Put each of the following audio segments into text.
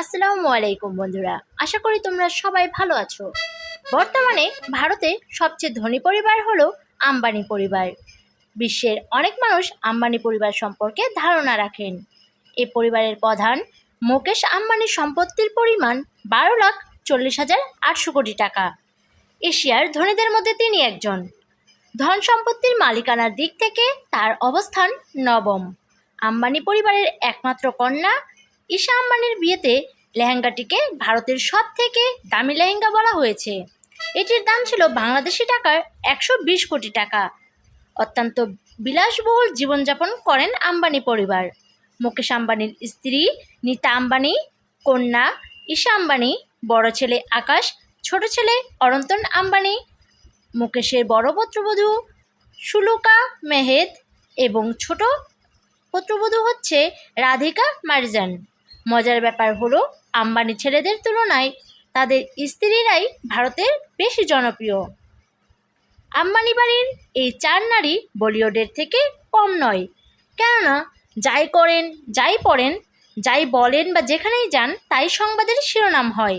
আসসালামু আলাইকুম, বন্ধুরা। আশা করি তোমরা সবাই ভালো আছো। বর্তমানে ভারতে সবচেয়ে ধনী পরিবার হলো আম্বানি পরিবার। বিশ্বের অনেক মানুষ আম্বানি পরিবার সম্পর্কে ধারণা রাখেন। এই পরিবারের প্রধান মুকেশ আম্বানির সম্পত্তির পরিমাণ বারো লাখ চল্লিশ হাজার আটশো কোটি টাকা। এশিয়ার ধনীদের মধ্যে তিনি একজন। ধন সম্পত্তির মালিকানার দিক থেকে তার অবস্থান নবম। আম্বানি পরিবারের একমাত্র কন্যা ঈশা আম্বানির বিয়েতে লেহেঙ্গাটিকে ভারতের সব থেকে দামি লেহেঙ্গা বলা হয়েছে। এটির দাম ছিল বাংলাদেশি টাকার একশো বিশ কোটি টাকা। অত্যন্ত বিলাসবহুল জীবনযাপন করেন আম্বানি পরিবার। মুকেশ আম্বানির স্ত্রী নীতা আম্বানি, কন্যা ঈশা আম্বানি, বড় ছেলে আকাশ, ছোট ছেলে অরন্তন আম্বানি, মুকেশের বড় পুত্রবধূ সুলুকা মেহেদ এবং ছোট পুত্রবধূ হচ্ছে রাধিকা মার্জান। মজার ব্যাপার হলো, আম্বানি ছেলেদের তুলনায় তাদের স্ত্রীরাই ভারতের বেশি জনপ্রিয়। আম্বানি বাড়ির এই চার নারী বলিউডের থেকে কম নয়। কেননা, যাই করেন, যাই পড়েন, যাই বলেন বা যেখানেই যান, তাই সংবাদের শিরোনাম হয়।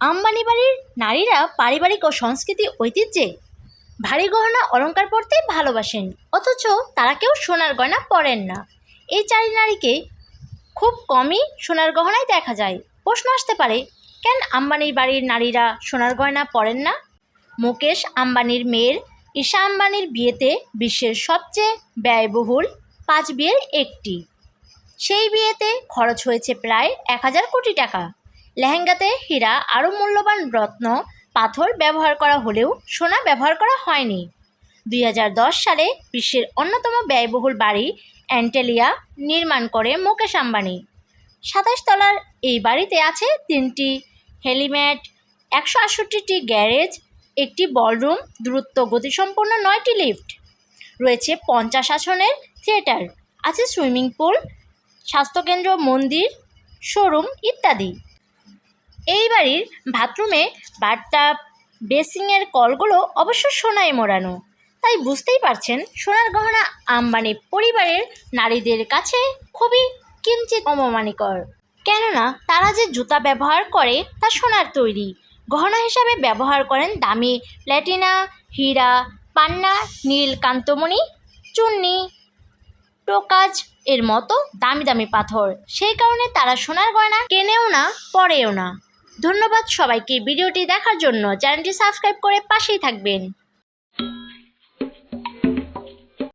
আম্বানি বাড়ির নারীরা পারিবারিক ও সংস্কৃতি ঐতিহ্যে ভারী গহনা অলংকার পরতে ভালোবাসেন, অথচ তারা কেউ সোনার গয়না পরেন না। এই চারি নারীকে খুব কমই সোনার গহনায় দেখা যায়। প্রশ্ন আসতে পারে, কেন আম্বানির বাড়ির নারীরা সোনার গয়না পরেন না? মুকেশ আম্বানির মেয়ের, ঈশা আম্বানির বিয়েতে বিশ্বের সবচেয়ে ব্যয়বহুল পাঁচ বিয়ের একটি। সেই বিয়েতে খরচ হয়েছে প্রায় এক হাজার কোটি টাকা। লেহেঙ্গাতে হীরা আরও মূল্যবান রত্ন, পাথর ব্যবহার করা হলেও সোনা ব্যবহার করা হয়নি। দুই হাজার দশ সালে বিশ্বের অন্যতম ব্যয়বহুল বাড়ি অ্যান্টেলিয়া নির্মাণ করে মুকেশ আম্বানি। সাতাশ তলার এই বাড়িতে আছে তিনটি হেলিম্যাট, একশো আটষট্টিটি গ্যারেজ, একটি বলরুম দ্রুত গতিসম্পন্ন নয়টি লিফট, রয়েছে পঞ্চাশ আসনের থিয়েটার, আছে সুইমিং পুল, স্বাস্থ্যকেন্দ্র, মন্দির, শোরুম ইত্যাদি। এই বাড়ির বাথরুমে বাথটাব, বেসিংয়ের কলগুলো অবশ্য সোনায় মোড়ানো। তাই বুঝতেই পারছেন, সোনার গহনা আম্বানি পরিবারের নারীদের কাছে খুবই কিঞ্চিত অমমানিকর কেননা, তারা যে জুতা ব্যবহার করে তা সোনার তৈরি। গহনা হিসাবে ব্যবহার করেন দামি প্ল্যাটিনা হীরা, পান্না, নীল কান্তমণি, চুন্নি, টোকাজ এর মতো দামি দামি পাথর। সেই কারণে তারা সোনার গয়না কেনেও না, পরেও না। ধন্যবাদ সবাইকে। ভিডিওটি দেখার জন্য চ্যানেলটি সাবস্ক্রাইব করে পাশেই থাকবেন।